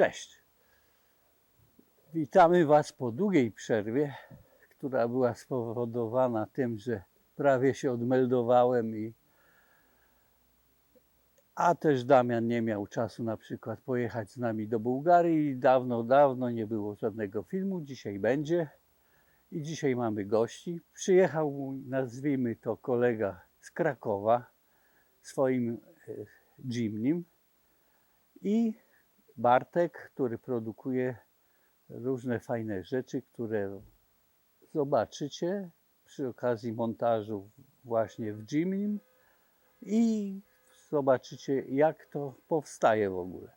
Cześć. Witamy Was po długiej przerwie, która była spowodowana tym, że prawie się odmeldowałem i a też Damian nie miał czasu na przykład pojechać z nami do Bułgarii. Dawno, dawno nie było żadnego filmu. Dzisiaj będzie. I dzisiaj mamy gości. Przyjechał, nazwijmy to kolega z Krakowa, swoim e, Jimnym i Bartek, który produkuje różne fajne rzeczy, które zobaczycie przy okazji montażu właśnie w Jimnym i zobaczycie jak to powstaje w ogóle.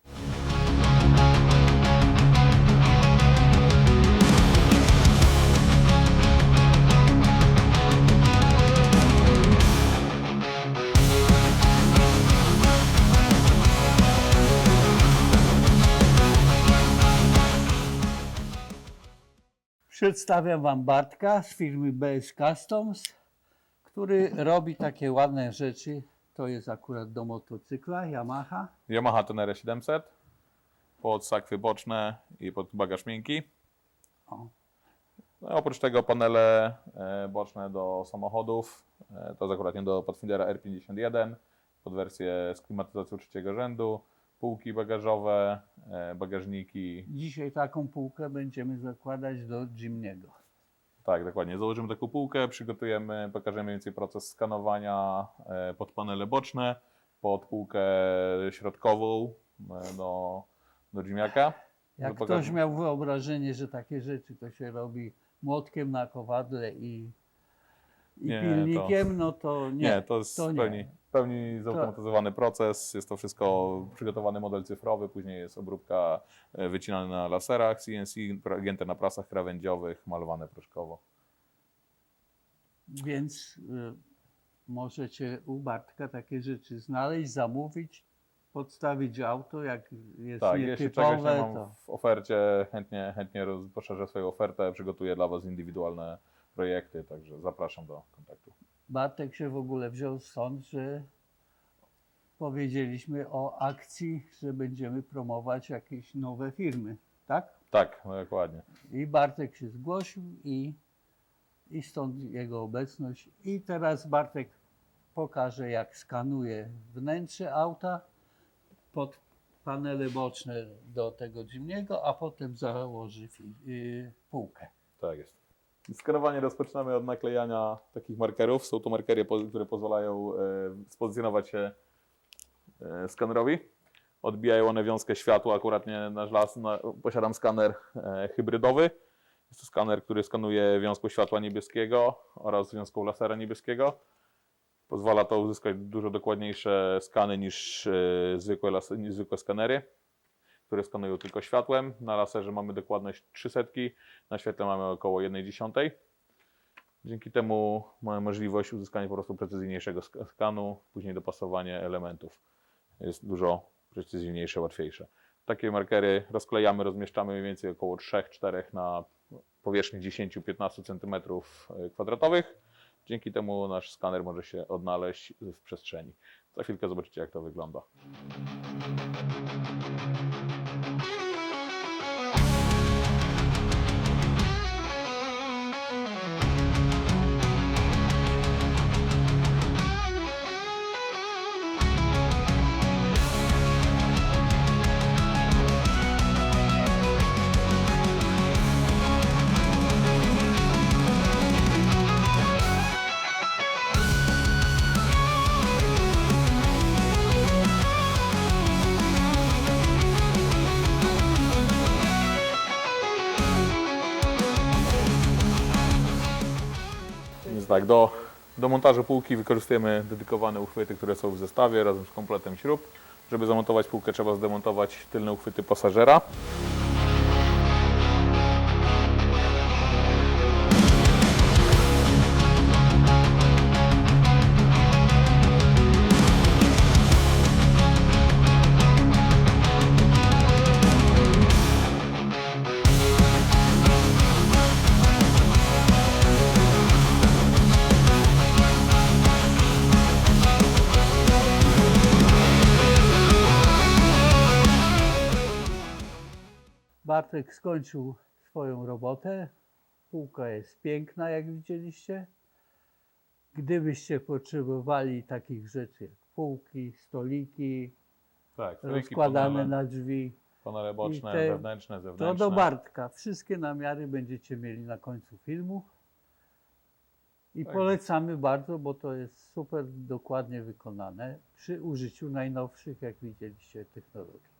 Przedstawiam Wam Bartka z firmy BS Customs, który robi takie ładne rzeczy. To jest akurat do motocykla Yamaha. Yamaha Tenere 700 pod sakwy boczne i pod bagaż miękki. O. No, oprócz tego panele e, boczne do samochodów. E, to jest akurat nie do Pathfindera R51 pod wersję z klimatyzacją trzeciego rzędu. Półki bagażowe, e, bagażniki. Dzisiaj taką półkę będziemy zakładać do Jimniego. Tak, dokładnie. Założymy taką półkę, przygotujemy, pokażemy mniej więcej proces skanowania e, pod panele boczne, pod półkę środkową e, do, do Jimiaka. Jak ktoś miał wyobrażenie, że takie rzeczy to się robi młotkiem na kowadle i, i Nie, pilnikiem, no to nie. Nie, to jest to w pełni, w pełni zautomatyzowany proces. Jest to wszystko przygotowany model cyfrowy, później jest obróbka e, wycinana na laserach CNC, gięte na prasach krawędziowych, malowane proszkowo. Więc y, możecie u Bartka takie rzeczy znaleźć, zamówić, podstawić auto, jak jest Tak, jeśli czegoś nie nietypowe, mam to w ofercie, chętnie, chętnie poszerzę swoją ofertę, przygotuję dla Was indywidualne projekty, także zapraszam do kontaktu. Bartek się w ogóle wziął stąd, że powiedzieliśmy o akcji, że będziemy promować jakieś nowe firmy, tak? Tak, no dokładnie. I Bartek się zgłosił i, i stąd jego obecność. I teraz Bartek pokaże, jak skanuje wnętrze auta pod panele boczne do tego Jimniego, a potem założy yy, półkę. Tak jest. Skanowanie rozpoczynamy od naklejania takich markerów. Są to markery, które pozwalają e, spozycjonować się e, skanerowi. Odbijają one wiązkę światła. Akurat nie nasz las, posiadam skaner e, hybrydowy. Jest to skaner, który skanuje wiązką światła niebieskiego oraz wiązką lasera niebieskiego. Pozwala to uzyskać dużo dokładniejsze skany niż zwykłe, las, niż zwykłe skanery, które skanują tylko światłem. Na laserze mamy dokładność 300, na świetle mamy około 1,1. Dzięki temu mamy możliwość uzyskania po prostu precyzyjniejszego sk- skanu, później dopasowanie elementów. Jest dużo precyzyjniejsze, łatwiejsze. Takie markery rozklejamy, rozmieszczamy mniej więcej około 3-4 na powierzchni 10-15 cm kwadratowych. Dzięki temu nasz skaner może się odnaleźć w przestrzeni. Za chwilkę zobaczycie, jak to wygląda. Więc tak, do, do montażu półki wykorzystujemy dedykowane uchwyty, które są w zestawie razem z kompletem śrub. Żeby zamontować półkę trzeba zdemontować tylne uchwyty pasażera. Bartek skończył swoją robotę. Półka jest piękna, jak widzieliście. Gdybyście potrzebowali takich rzeczy jak półki, stoliki, Tak, rozkładane panele, na drzwi, panele boczne, te- wewnętrzne, to zewnętrzne. do Bartka. Wszystkie namiary będziecie mieli na końcu filmu. I Tak. polecamy bardzo, bo to jest super dokładnie wykonane przy użyciu najnowszych, jak widzieliście, technologii.